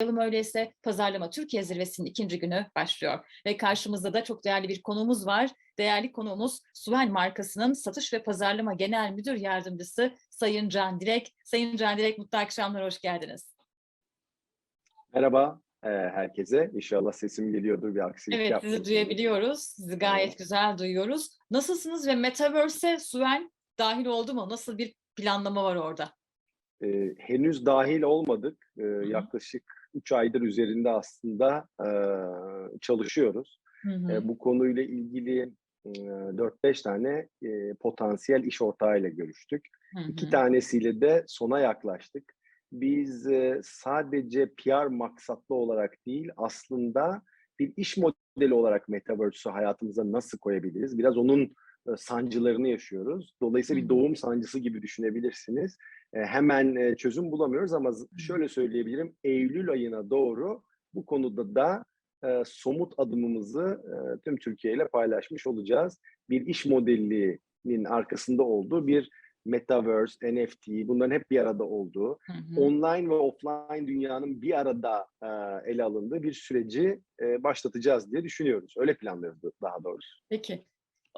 öyleyse Pazarlama Türkiye Zirvesi'nin ikinci günü başlıyor. Ve karşımızda da çok değerli bir konuğumuz var. Değerli konuğumuz Suven markasının Satış ve Pazarlama Genel Müdür Yardımcısı Sayın Can Direk. Sayın Can Direk mutlu akşamlar, hoş geldiniz. Merhaba e, herkese. İnşallah sesim geliyordur bir aksilik Evet, sizi duyabiliyoruz. Sizi gayet güzel duyuyoruz. Nasılsınız ve Metaverse'e Suven dahil oldu mu? Nasıl bir planlama var orada? E, henüz dahil olmadık. E, hı. yaklaşık 3 aydır üzerinde aslında e, çalışıyoruz. Hı hı. E, bu konuyla ilgili e, 4-5 tane e, potansiyel iş ortağıyla görüştük. Hı hı. İki tanesiyle de sona yaklaştık. Biz e, sadece PR maksatlı olarak değil aslında bir iş modeli olarak Metaverse'ü hayatımıza nasıl koyabiliriz? Biraz onun sancılarını yaşıyoruz. Dolayısıyla bir doğum sancısı gibi düşünebilirsiniz. E, hemen e, çözüm bulamıyoruz ama şöyle söyleyebilirim. Eylül ayına doğru bu konuda da e, somut adımımızı e, tüm Türkiye ile paylaşmış olacağız. Bir iş modelinin arkasında olduğu bir Metaverse, NFT bunların hep bir arada olduğu, Hı hı. online ve offline dünyanın bir arada e, ele alındığı bir süreci e, başlatacağız diye düşünüyoruz. Öyle planlıyoruz daha doğrusu. Peki.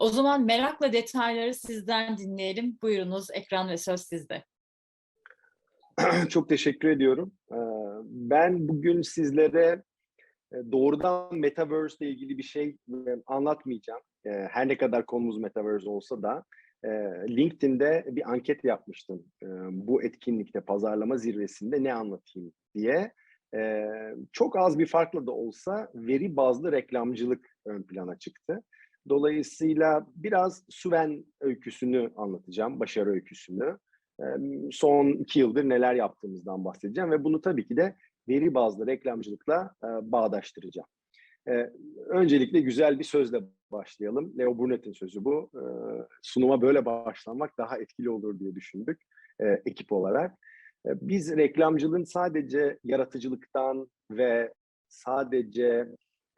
O zaman merakla detayları sizden dinleyelim. Buyurunuz, ekran ve söz sizde. Çok teşekkür ediyorum. Ee, Ben bugün sizlere e, doğrudan Metaverse ile ilgili bir şey e, anlatmayacağım. E, Her ne kadar konumuz Metaverse olsa da LinkedIn'de bir anket yapmıştım. Bu etkinlikte, pazarlama zirvesinde ne anlatayım diye. Çok az bir farkla da olsa veri bazlı reklamcılık ön plana çıktı. Dolayısıyla biraz Suven öyküsünü anlatacağım, başarı öyküsünü. Son iki yıldır neler yaptığımızdan bahsedeceğim ve bunu tabii ki de veri bazlı reklamcılıkla bağdaştıracağım. Öncelikle güzel bir sözle başlayalım. Leo Burnett'in sözü bu. Sunuma böyle başlamak daha etkili olur diye düşündük ekip olarak. Biz reklamcılığın sadece yaratıcılıktan ve sadece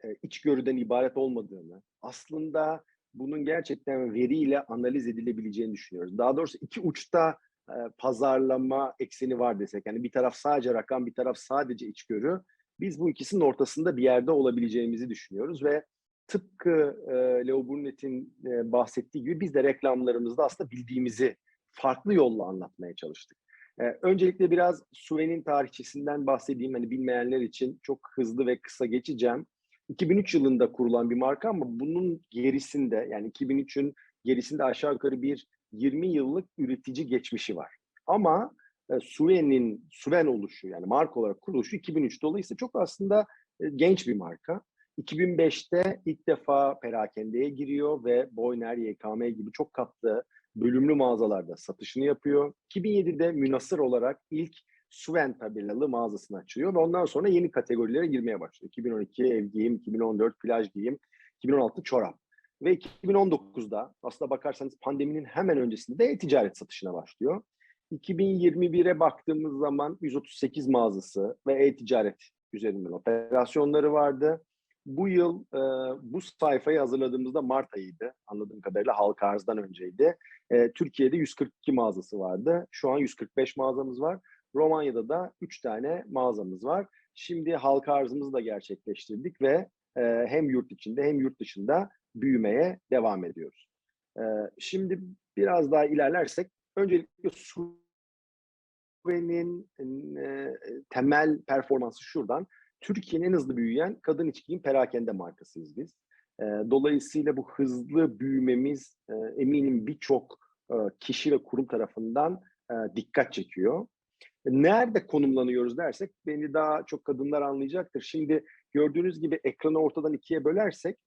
e, içgörüden ibaret olmadığını, aslında bunun gerçekten veriyle analiz edilebileceğini düşünüyoruz. Daha doğrusu iki uçta e, pazarlama ekseni var desek. Yani bir taraf sadece rakam, bir taraf sadece içgörü. Biz bu ikisinin ortasında bir yerde olabileceğimizi düşünüyoruz ve tıpkı e, Leo Burnett'in e, bahsettiği gibi biz de reklamlarımızda aslında bildiğimizi farklı yolla anlatmaya çalıştık. E, öncelikle biraz Suve'nin tarihçesinden bahsedeyim. Hani bilmeyenler için çok hızlı ve kısa geçeceğim. 2003 yılında kurulan bir marka ama bunun gerisinde yani 2003'ün gerisinde aşağı yukarı bir 20 yıllık üretici geçmişi var. Ama e, Suven'in Suven oluşu yani marka olarak kuruluşu 2003 dolayısıyla çok aslında e, genç bir marka. 2005'te ilk defa perakendeye giriyor ve Boyner, YKM gibi çok katlı bölümlü mağazalarda satışını yapıyor. 2007'de münasır olarak ilk Suven tabelalı mağazasını açıyor ve ondan sonra yeni kategorilere girmeye başlıyor. 2012 ev giyim, 2014 plaj giyim, 2016 çorap. Ve 2019'da aslında bakarsanız pandeminin hemen öncesinde de e-ticaret satışına başlıyor. 2021'e baktığımız zaman 138 mağazası ve e-ticaret üzerinden operasyonları vardı. Bu yıl e, bu sayfayı hazırladığımızda Mart ayıydı. Anladığım kadarıyla halka arzdan önceydi. E, Türkiye'de 142 mağazası vardı. Şu an 145 mağazamız var. Romanya'da da 3 tane mağazamız var. Şimdi halka arzımızı da gerçekleştirdik ve e, hem yurt içinde hem yurt dışında büyümeye devam ediyoruz. E, şimdi biraz daha ilerlersek öncelikle Suve'nin e, temel performansı şuradan. Türkiye'nin en hızlı büyüyen kadın iç giyim perakende markasıyız biz. E, dolayısıyla bu hızlı büyümemiz e, eminim birçok e, kişi ve kurum tarafından e, dikkat çekiyor. Nerede konumlanıyoruz dersek beni daha çok kadınlar anlayacaktır. Şimdi gördüğünüz gibi ekranı ortadan ikiye bölersek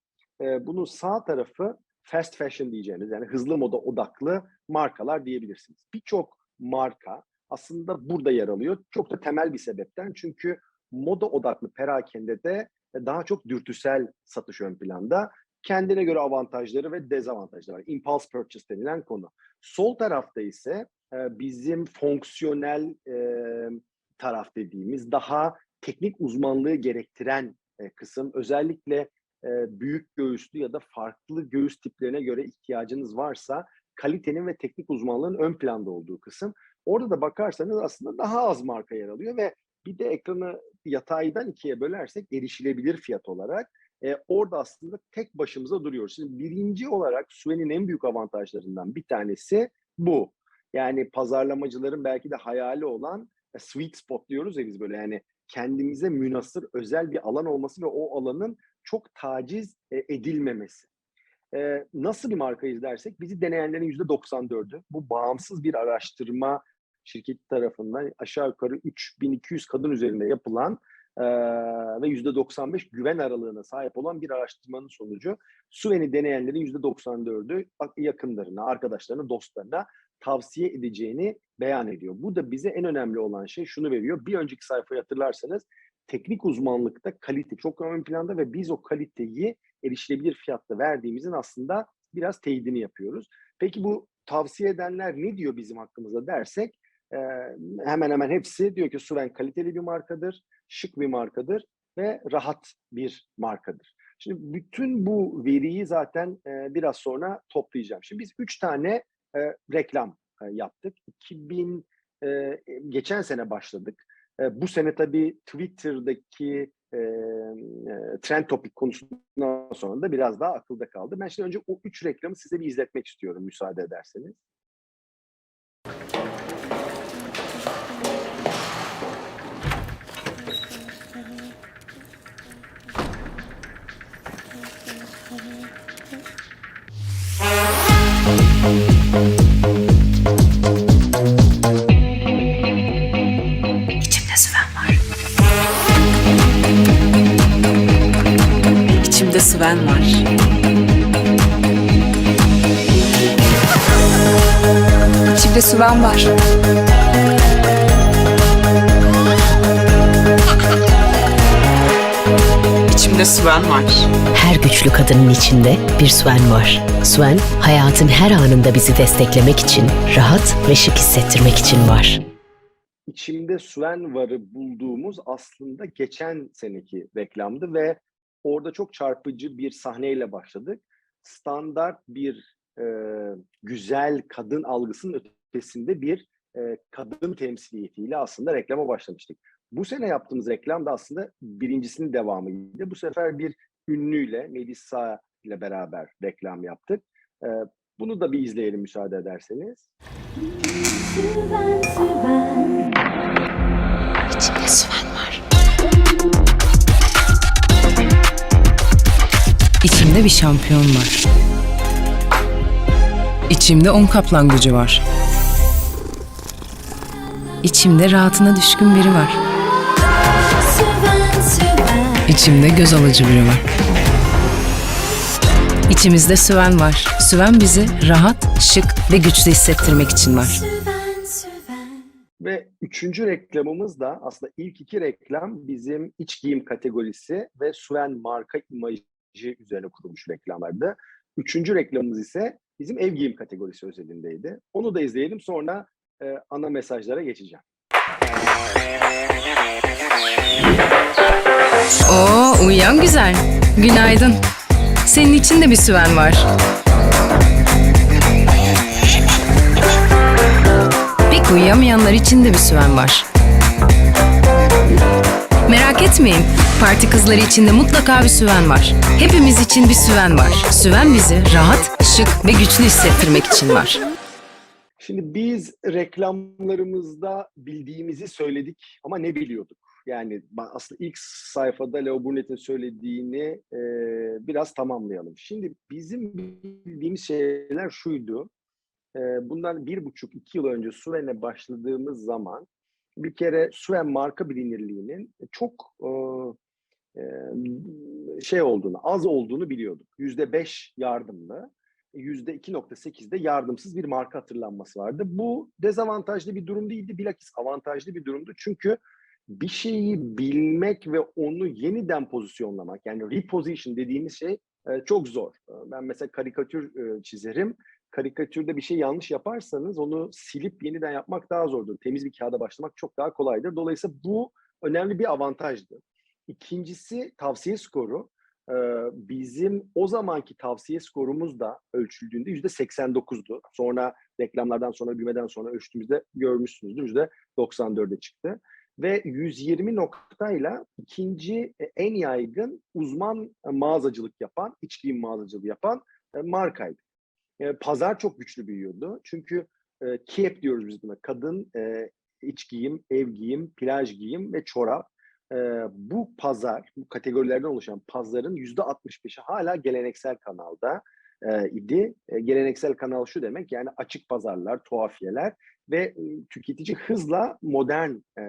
e, bunun sağ tarafı fast fashion diyeceğiniz yani hızlı moda odaklı markalar diyebilirsiniz. Birçok marka aslında burada yer alıyor. Çok da temel bir sebepten çünkü moda odaklı perakende de daha çok dürtüsel satış ön planda. Kendine göre avantajları ve dezavantajları var. Impulse purchase denilen konu. Sol tarafta ise bizim fonksiyonel taraf dediğimiz daha teknik uzmanlığı gerektiren kısım. Özellikle büyük göğüslü ya da farklı göğüs tiplerine göre ihtiyacınız varsa kalitenin ve teknik uzmanlığın ön planda olduğu kısım. Orada da bakarsanız aslında daha az marka yer alıyor ve Bir de ekranı yataydan ikiye bölersek erişilebilir fiyat olarak e, orada aslında tek başımıza duruyoruz. Şimdi birinci olarak Sue'nin en büyük avantajlarından bir tanesi bu. Yani pazarlamacıların belki de hayali olan e, sweet spot diyoruz ya biz böyle yani kendimize münasır özel bir alan olması ve o alanın çok taciz e, edilmemesi. E, nasıl bir markayız dersek bizi deneyenlerin %94'ü bu bağımsız bir araştırma şirketi tarafından aşağı yukarı 3200 kadın üzerinde yapılan ve %95 güven aralığına sahip olan bir araştırmanın sonucu Suven'i deneyenlerin %94'ü yakınlarına, arkadaşlarına, dostlarına tavsiye edeceğini beyan ediyor. Bu da bize en önemli olan şey şunu veriyor. Bir önceki sayfayı hatırlarsanız teknik uzmanlıkta kalite çok ön planda ve biz o kaliteyi erişilebilir fiyatta verdiğimizin aslında biraz teyidini yapıyoruz. Peki bu tavsiye edenler ne diyor bizim hakkımızda dersek hemen hemen hepsi diyor ki Suven kaliteli bir markadır, şık bir markadır ve rahat bir markadır. Şimdi bütün bu veriyi zaten biraz sonra toplayacağım. Şimdi biz üç tane e, reklam e, yaptık. 2000 e, geçen sene başladık. E, bu sene tabii Twitter'daki e, e, trend topik konusundan sonra da biraz daha akılda kaldı. Ben şimdi önce o üç reklamı size bir izletmek istiyorum müsaade ederseniz. İçimde Süven var. İçimde Süven var. İçimde Süven var. Her güçlü kadının içinde bir Swen var. Swen, hayatın her anında bizi desteklemek için, rahat ve şık hissettirmek için var. İçimde Sven varı bulduğumuz aslında geçen seneki reklamdı ve orada çok çarpıcı bir sahneyle başladık. Standart bir e, güzel kadın algısının ötesinde bir e, kadın temsiliyetiyle aslında reklama başlamıştık. Bu sene yaptığımız reklam da aslında birincisinin devamıydı. Bu sefer bir ünlüyle, Melissa ile beraber reklam yaptık. E, bunu da bir izleyelim müsaade ederseniz. İçimde Süven var. İçimde bir şampiyon var. İçimde on kaplan gücü var. İçimde rahatına düşkün biri var. İçimde göz alıcı biri var. İçimizde Süven var. Süven bizi rahat, şık ve güçlü hissettirmek için var. Ve üçüncü reklamımız da aslında ilk iki reklam bizim iç giyim kategorisi ve Sven marka imajı üzerine kurulmuş reklamlardı. Üçüncü reklamımız ise bizim ev giyim kategorisi özelindeydi. Onu da izleyelim sonra e, ana mesajlara geçeceğim. Oo, uyuyan güzel. Günaydın. Senin için de bir Süven var. Pek uyuyamayanlar için de bir Süven var. Merak etmeyin. Parti kızları için de mutlaka bir Süven var. Hepimiz için bir Süven var. Süven bizi rahat, şık ve güçlü hissettirmek için var. Şimdi biz reklamlarımızda bildiğimizi söyledik ama ne biliyorduk? Yani aslında ilk sayfada Leo Burnett'in söylediğini e, biraz tamamlayalım. Şimdi bizim bildiğimiz şeyler şuydu. E, bundan bir buçuk iki yıl önce Suven'e başladığımız zaman bir kere Suven marka bilinirliğinin çok e, e, şey olduğunu, az olduğunu biliyorduk. Yüzde beş yardımlı. %2.8'de yardımsız bir marka hatırlanması vardı. Bu dezavantajlı bir durum değildi, bilakis avantajlı bir durumdu. Çünkü bir şeyi bilmek ve onu yeniden pozisyonlamak, yani reposition dediğimiz şey e, çok zor. Ben mesela karikatür çizerim. Karikatürde bir şey yanlış yaparsanız onu silip yeniden yapmak daha zordur. Temiz bir kağıda başlamak çok daha kolaydır. Dolayısıyla bu önemli bir avantajdı. İkincisi tavsiye skoru. Ee, bizim o zamanki tavsiye skorumuz da ölçüldüğünde yüzde 89'du. Sonra reklamlardan sonra büyümeden sonra ölçtüğümüzde görmüşsünüzdür yüzde 94'e çıktı. ve 120 noktayla ikinci e, en yaygın uzman mağazacılık yapan, iç giyim mağazacılığı yapan e, markaydı. Pazar çok güçlü büyüyordu. Çünkü e, KEP diyoruz biz buna. Kadın e, iç giyim, ev giyim, plaj giyim ve çorap. E, bu pazar, bu kategorilerden oluşan pazarın %65'i hala geleneksel kanalda e, idi. E, geleneksel kanal şu demek yani açık pazarlar, tuhafiyeler ve e, tüketici hızla modern e,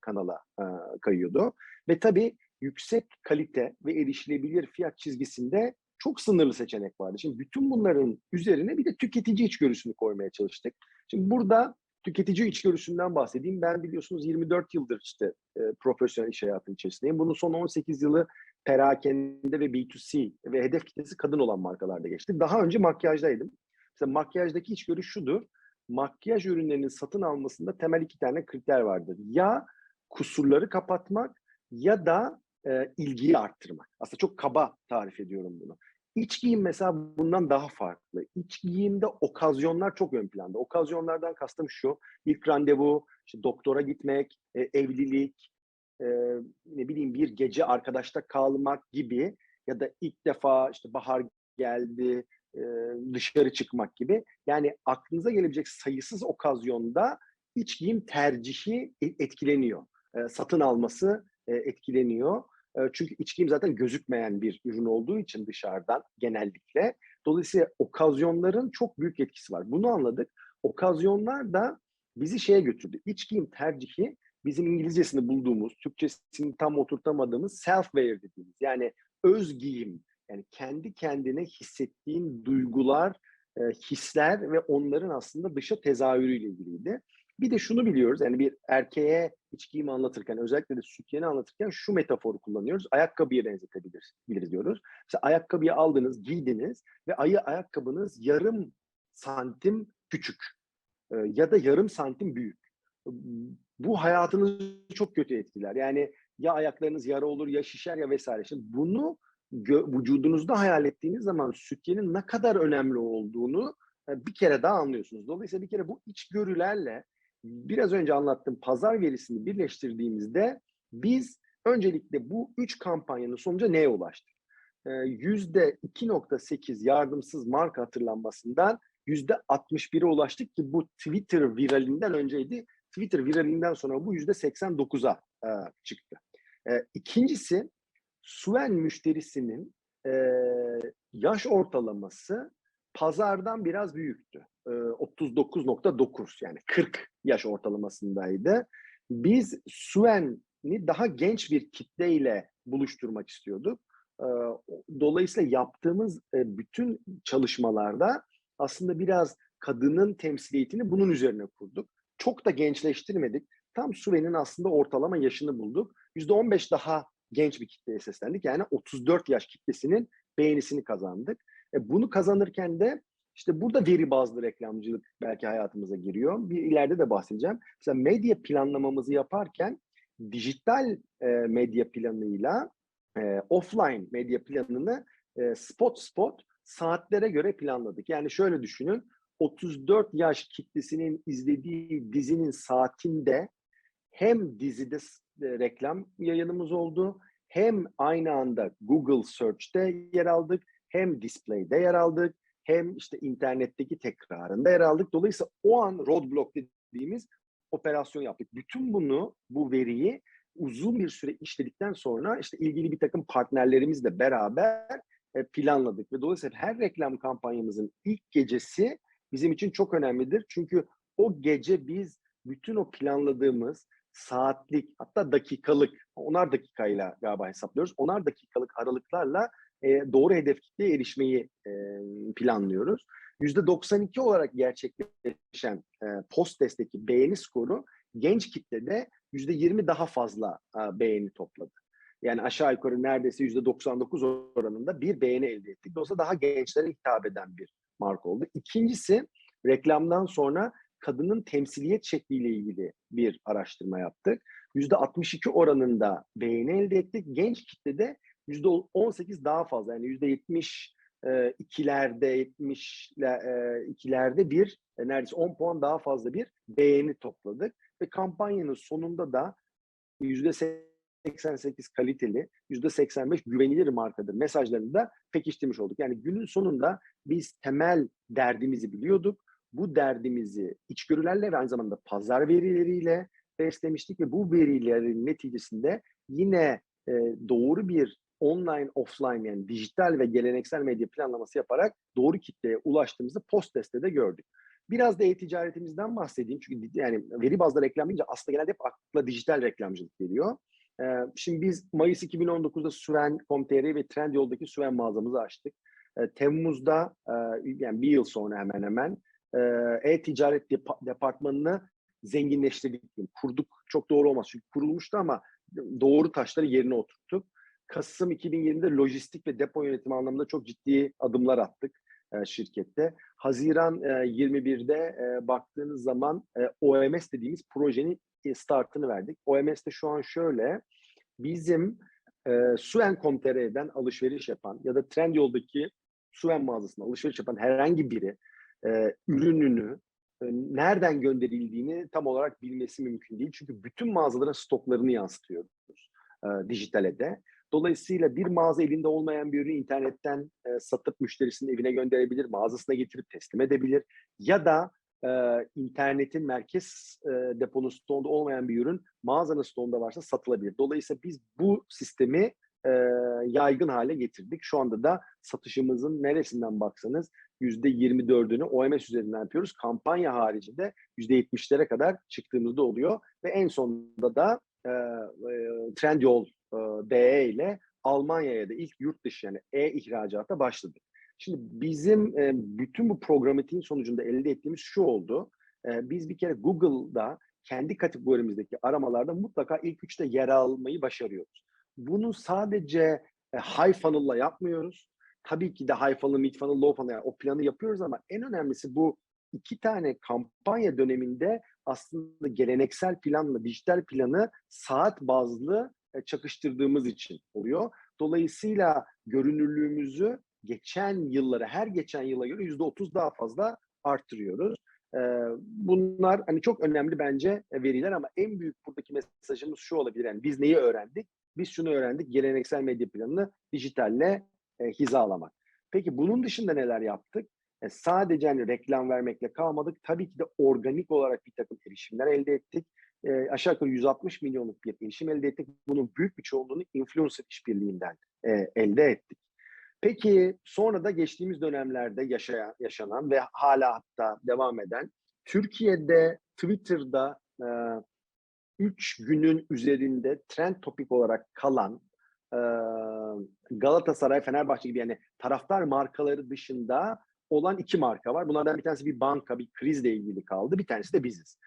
kanala e, kayıyordu. Ve tabii yüksek kalite ve erişilebilir fiyat çizgisinde çok sınırlı seçenek vardı. Şimdi bütün bunların üzerine bir de tüketici içgörüsünü koymaya çalıştık. Şimdi burada tüketici içgörüsünden bahsedeyim. Ben biliyorsunuz 24 yıldır işte e, profesyonel iş hayatının içerisindeyim. Bunun son 18 yılı perakende ve B2C ve hedef kitlesi kadın olan markalarda geçti. Daha önce makyajdaydım. Mesela makyajdaki içgörü şudur. Makyaj ürünlerinin satın almasında temel iki tane kriter vardır. Ya kusurları kapatmak ya da e, ilgiyi arttırmak. Aslında çok kaba tarif ediyorum bunu. İç giyim mesela bundan daha farklı. İç giyimde okazyonlar çok ön planda. Okazyonlardan kastım şu. İlk randevu, işte doktora gitmek, e, evlilik, e, ne bileyim bir gece arkadaşta kalmak gibi ya da ilk defa işte bahar geldi, e, dışarı çıkmak gibi. Yani aklınıza gelebilecek sayısız okazyonda iç giyim tercihi e- etkileniyor. E, satın alması e, etkileniyor. Çünkü iç giyim zaten gözükmeyen bir ürün olduğu için dışarıdan genellikle. Dolayısıyla okazyonların çok büyük etkisi var. Bunu anladık. Okazyonlar da bizi şeye götürdü. İç giyim tercihi bizim İngilizcesini bulduğumuz, Türkçesini tam oturtamadığımız self-wear dediğimiz yani öz giyim yani kendi kendine hissettiğin duygular, e, hisler ve onların aslında dışa tezahürüyle ilgiliydi. Bir de şunu biliyoruz yani bir erkeğe iç giyimi anlatırken özellikle de sütyeni anlatırken şu metaforu kullanıyoruz. Ayakkabıya benzetebiliriz biliriz diyoruz. Mesela ayakkabıyı aldınız, giydiniz ve ayı ayakkabınız yarım santim küçük e, ya da yarım santim büyük. Bu hayatınızı çok kötü etkiler. Yani ya ayaklarınız yara olur ya şişer ya vesaire. Şimdi bunu vücudunuzda hayal ettiğiniz zaman sütyenin ne kadar önemli olduğunu e, bir kere daha anlıyorsunuz. Dolayısıyla bir kere bu içgörülerle biraz önce anlattığım pazar verisini birleştirdiğimizde biz öncelikle bu üç kampanyanın sonucu neye ulaştık? Ee, Yüzde 2.8 yardımsız marka hatırlanmasından yüzde 61'e ulaştık ki bu Twitter viralinden önceydi. Twitter viralinden sonra bu yüzde 89'a e, çıktı. E, İkincisi Suen müşterisinin e, yaş ortalaması pazardan biraz büyüktü. E, 39.9 yani 40 yaş ortalamasındaydı. Biz Suen'i daha genç bir kitleyle buluşturmak istiyorduk. E, dolayısıyla yaptığımız e, bütün çalışmalarda aslında biraz kadının temsiliyetini bunun üzerine kurduk. Çok da gençleştirmedik. Tam Suven'in aslında ortalama yaşını bulduk. %15 daha genç bir kitleye seslendik. Yani 34 yaş kitlesinin beğenisini kazandık. E, bunu kazanırken de işte burada veri bazlı reklamcılık belki hayatımıza giriyor. Bir ileride de bahsedeceğim. Mesela medya planlamamızı yaparken dijital e, medya planıyla e, offline medya planını e, spot spot saatlere göre planladık. Yani şöyle düşünün. 34 yaş kitlesinin izlediği dizinin saatinde hem dizide reklam yayınımız oldu hem aynı anda Google Search'te yer aldık hem display'de yer aldık hem işte internetteki tekrarında yer aldık. Dolayısıyla o an roadblock dediğimiz operasyon yaptık. Bütün bunu, bu veriyi uzun bir süre işledikten sonra işte ilgili bir takım partnerlerimizle beraber e, planladık. Ve dolayısıyla her reklam kampanyamızın ilk gecesi bizim için çok önemlidir. Çünkü o gece biz bütün o planladığımız saatlik hatta dakikalık, onar dakikayla galiba hesaplıyoruz. Onar dakikalık aralıklarla e, doğru hedef kitleye erişmeyi e, planlıyoruz. %92 olarak gerçekleşen e, post-test'teki beğeni skoru genç kitlede %20 daha fazla e, beğeni topladı. Yani aşağı yukarı neredeyse %99 oranında bir beğeni elde ettik. Dolayısıyla daha gençlere hitap eden bir marka oldu. İkincisi reklamdan sonra kadının temsiliyet şekliyle ilgili bir araştırma yaptık. %62 oranında beğeni elde ettik. Genç kitlede %18 daha fazla yani %70 e, ikilerde 70 e, ikilerde bir e, neredeyse 10 puan daha fazla bir beğeni topladık ve kampanyanın sonunda da %88 kaliteli, %85 güvenilir markadır mesajlarını da pekiştirmiş olduk. Yani günün sonunda biz temel derdimizi biliyorduk. Bu derdimizi içgörülerle ve aynı zamanda pazar verileriyle beslemiştik ve bu verilerin neticesinde yine e, doğru bir online, offline yani dijital ve geleneksel medya planlaması yaparak doğru kitleye ulaştığımızı post testte de gördük. Biraz da e-ticaretimizden bahsedeyim. Çünkü yani veri bazlı reklam aslında genelde hep akla dijital reklamcılık geliyor. Ee, şimdi biz Mayıs 2019'da Süven.com.tr ve Trendyol'daki Süven mağazamızı açtık. Ee, Temmuz'da e, yani bir yıl sonra hemen hemen e-ticaret depa- departmanını zenginleştirdik. Kurduk çok doğru olmaz çünkü kurulmuştu ama doğru taşları yerine oturttuk. Kasım 2020'de lojistik ve depo yönetimi anlamında çok ciddi adımlar attık e, şirkette. Haziran e, 21'de e, baktığınız zaman e, OMS dediğimiz projenin e, startını verdik. OMS de şu an şöyle, bizim e, Suen.com.tr'den alışveriş yapan ya da Trendyol'daki Suen mağazasına alışveriş yapan herhangi biri e, ürününü e, nereden gönderildiğini tam olarak bilmesi mümkün değil. Çünkü bütün mağazaların stoklarını yansıtıyoruz e, dijitale de. Dolayısıyla bir mağaza elinde olmayan bir ürünü internetten e, satıp müşterisinin evine gönderebilir, mağazasına getirip teslim edebilir. Ya da e, internetin merkez e, depolu stoğunda olmayan bir ürün mağazanın stoğunda varsa satılabilir. Dolayısıyla biz bu sistemi e, yaygın hale getirdik. Şu anda da satışımızın neresinden baksanız %24'ünü OMS üzerinden yapıyoruz. Kampanya haricinde %70'lere kadar çıktığımızda oluyor. Ve en sonunda da e, Trendyol e, DE ile Almanya'ya da ilk yurt dışı yani e-ihracata başladık. Şimdi bizim e, bütün bu programatiğin sonucunda elde ettiğimiz şu oldu. E, biz bir kere Google'da kendi kategorimizdeki aramalarda mutlaka ilk üçte yer almayı başarıyoruz. Bunu sadece e, high funnel'la yapmıyoruz. Tabii ki de high funnel, mid funnel, low funnel yani o planı yapıyoruz ama en önemlisi bu iki tane kampanya döneminde aslında geleneksel planla dijital planı saat bazlı e, çakıştırdığımız için oluyor. Dolayısıyla görünürlüğümüzü geçen yıllara, her geçen yıla göre yüzde otuz daha fazla arttırıyoruz. Ee, bunlar hani çok önemli bence e, veriler ama en büyük buradaki mesajımız şu olabilir. Yani biz neyi öğrendik? Biz şunu öğrendik. Geleneksel medya planını dijitalle e, hizalamak. Peki bunun dışında neler yaptık? E, sadece hani reklam vermekle kalmadık. Tabii ki de organik olarak bir takım erişimler elde ettik. E, aşağı yukarı 160 milyonluk bir erişim elde ettik. Bunun büyük bir çoğunluğunu influencer işbirliğinden e, elde ettik. Peki sonra da geçtiğimiz dönemlerde yaşayan, yaşanan ve hala hatta devam eden Türkiye'de Twitter'da 3 günün üzerinde trend topik olarak kalan e, Galatasaray, Fenerbahçe gibi yani taraftar markaları dışında olan iki marka var. Bunlardan bir tanesi bir banka, bir krizle ilgili kaldı. Bir tanesi de biziz.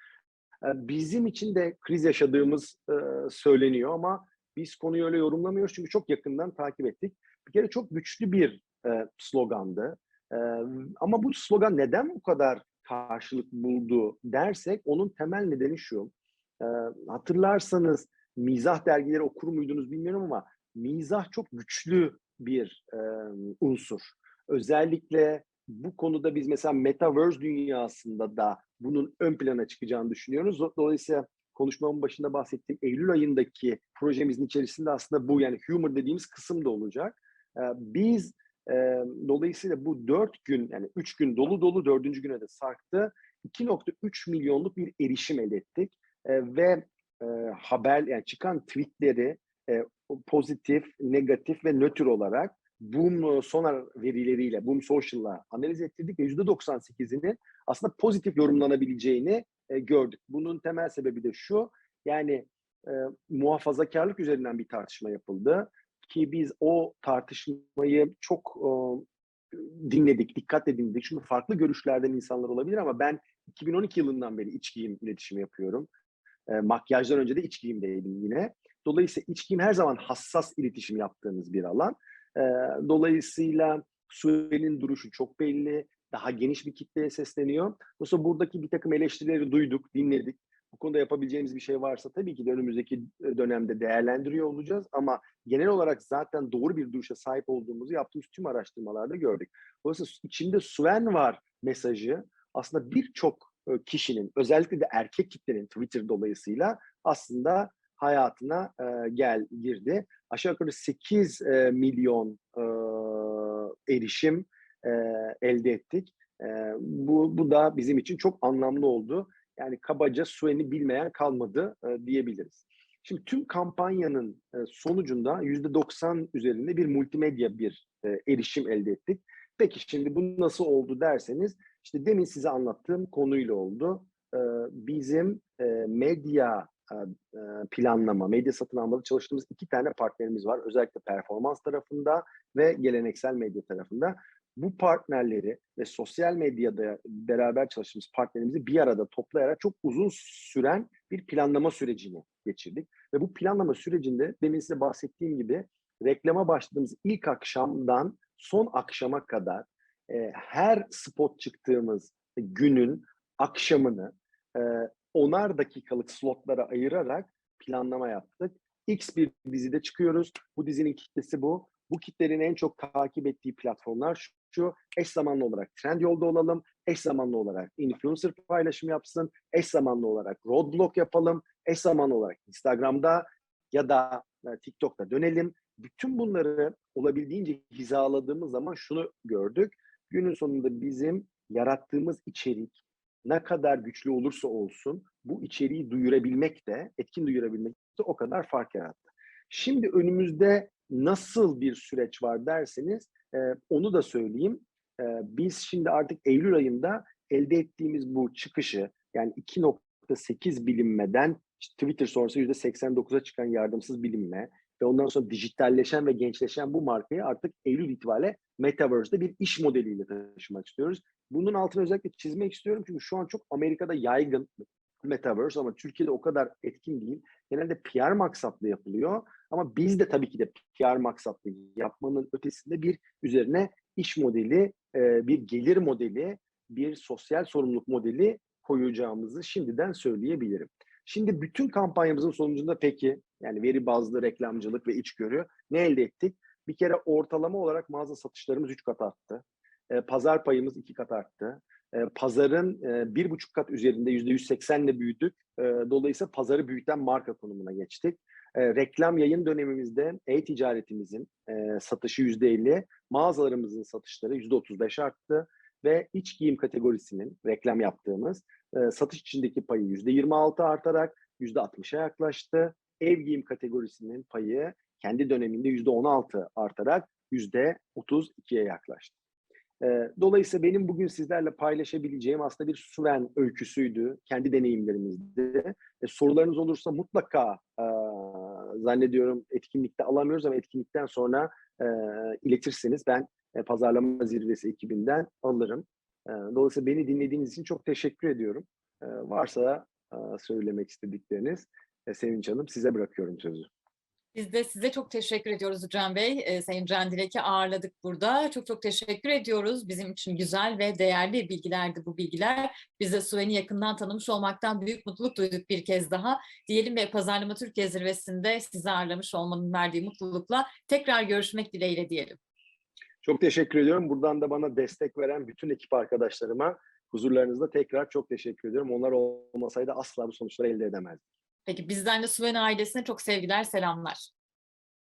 E, Bizim için de kriz yaşadığımız e, söyleniyor ama biz konuyu öyle yorumlamıyoruz çünkü çok yakından takip ettik. Bir kere çok güçlü bir e, slogandı. E, ama bu slogan neden bu kadar karşılık buldu dersek onun temel nedeni şu. Hatırlarsanız mizah dergileri okur muydunuz bilmiyorum ama mizah çok güçlü bir e, unsur. Özellikle bu konuda biz mesela Metaverse dünyasında da bunun ön plana çıkacağını düşünüyoruz. Dolayısıyla konuşmamın başında bahsettiğim Eylül ayındaki projemizin içerisinde aslında bu yani humor dediğimiz kısım da olacak. Ee, Biz e, dolayısıyla bu dört gün yani üç gün dolu dolu dördüncü güne de sarktı. 2.3 milyonluk bir erişim elde ettik Ee, ve e, haber yani çıkan tweetleri e, pozitif, negatif ve nötr olarak Boom Sonar verileriyle, Boom Social'la analiz ettirdik ve %98'inin aslında pozitif yorumlanabileceğini e, gördük. Bunun temel sebebi de şu, yani e, muhafazakarlık üzerinden bir tartışma yapıldı ki biz o tartışmayı çok e, dinledik, dikkatle dinledik. Çünkü farklı görüşlerden insanlar olabilir ama ben 2012 yılından beri iç giyim iletişimi yapıyorum. E, makyajdan önce de iç giyimdeydim yine. Dolayısıyla iç giyim her zaman hassas iletişim yaptığınız bir alan. E, dolayısıyla Sue'nin duruşu çok belli. Daha geniş bir kitleye sesleniyor. Dolayısıyla buradaki bir takım eleştirileri duyduk, dinledik. Bu konuda yapabileceğimiz bir şey varsa tabii ki de önümüzdeki dönemde değerlendiriyor olacağız. Ama genel olarak zaten doğru bir duruşa sahip olduğumuzu yaptığımız tüm araştırmalarda gördük. Dolayısıyla içinde Sven var mesajı aslında birçok kişinin özellikle de erkek kitlenin Twitter dolayısıyla aslında hayatına e, gel girdi. Aşağı yukarı 8 e, milyon e, erişim e, elde ettik. E, bu, bu da bizim için çok anlamlı oldu. Yani kabaca Suen'i bilmeyen kalmadı e, diyebiliriz. Şimdi tüm kampanyanın e, sonucunda %90 üzerinde bir multimedya bir e, erişim elde ettik. Peki şimdi bu nasıl oldu derseniz, işte demin size anlattığım konuyla oldu. E, bizim e, medya e, e, planlama, medya satın almada çalıştığımız iki tane partnerimiz var. Özellikle performans tarafında ve geleneksel medya tarafında. Bu partnerleri ve sosyal medyada beraber çalıştığımız partnerimizi bir arada toplayarak çok uzun süren bir planlama sürecini geçirdik. Ve bu planlama sürecinde demin size bahsettiğim gibi reklama başladığımız ilk akşamdan son akşama kadar e, her spot çıktığımız günün akşamını e, onar dakikalık slotlara ayırarak planlama yaptık. X bir dizide çıkıyoruz. Bu dizinin kitlesi bu. Bu kitlerin en çok takip ettiği platformlar şu. Eş zamanlı olarak Trendyol'da olalım. Eş zamanlı olarak influencer paylaşım yapsın. Eş zamanlı olarak roadblock yapalım. Eş zamanlı olarak Instagram'da ya da e, TikTok'ta dönelim. Bütün bunları olabildiğince hizaladığımız zaman şunu gördük. Günün sonunda bizim yarattığımız içerik ne kadar güçlü olursa olsun bu içeriği duyurabilmek de, etkin duyurabilmek de o kadar fark yarattı. Şimdi önümüzde nasıl bir süreç var derseniz e, onu da söyleyeyim. E, biz şimdi artık Eylül ayında elde ettiğimiz bu çıkışı yani 2.8 bilinmeden işte Twitter sonrası %89'a çıkan yardımsız bilinme ve ondan sonra dijitalleşen ve gençleşen bu markayı artık Eylül itibariyle Metaverse'de bir iş modeliyle taşımak istiyoruz. Bunun altını özellikle çizmek istiyorum çünkü şu an çok Amerika'da yaygın Metaverse ama Türkiye'de o kadar etkin değil. Genelde PR maksatlı yapılıyor ama biz de tabii ki de PR maksatlı yapmanın ötesinde bir üzerine iş modeli, e, bir gelir modeli, bir sosyal sorumluluk modeli koyacağımızı şimdiden söyleyebilirim. Şimdi bütün kampanyamızın sonucunda peki yani veri bazlı reklamcılık ve içgörü ne elde ettik? Bir kere ortalama olarak mağaza satışlarımız 3 kat arttı. E, pazar payımız 2 kat arttı. E, pazarın e, bir buçuk kat üzerinde %180 ile büyüdük. E, dolayısıyla pazarı büyüten marka konumuna geçtik. E, reklam yayın dönemimizde e-ticaretimizin e, satışı %50, mağazalarımızın satışları %35 arttı ve iç giyim kategorisinin reklam yaptığımız e, satış içindeki payı %26 artarak %60'a yaklaştı. Ev giyim kategorisinin payı kendi döneminde %16 artarak %32'ye yaklaştı. E, dolayısıyla benim bugün sizlerle paylaşabileceğim aslında bir Suven öyküsüydü, kendi deneyimlerimizdi. E, sorularınız olursa mutlaka e, zannediyorum etkinlikte alamıyoruz ama etkinlikten sonra e, iletirseniz ben e, pazarlama zirvesi ekibinden alırım. E, dolayısıyla beni dinlediğiniz için çok teşekkür ediyorum. E, varsa e, söylemek istedikleriniz Sevinç Hanım size bırakıyorum sözü. Biz de size çok teşekkür ediyoruz Can Bey. Ee, Sayın Can Dilek'i ağırladık burada. Çok çok teşekkür ediyoruz. Bizim için güzel ve değerli bilgilerdi bu bilgiler. Biz de Suven'i yakından tanımış olmaktan büyük mutluluk duyduk bir kez daha. Diyelim ve Pazarlama Türkiye Zirvesi'nde sizi ağırlamış olmanın verdiği mutlulukla tekrar görüşmek dileğiyle diyelim. Çok teşekkür ediyorum. Buradan da bana destek veren bütün ekip arkadaşlarıma huzurlarınızda tekrar çok teşekkür ediyorum. Onlar olmasaydı asla bu sonuçları elde edemezdik. Peki bizden de Suven ailesine çok sevgiler, selamlar.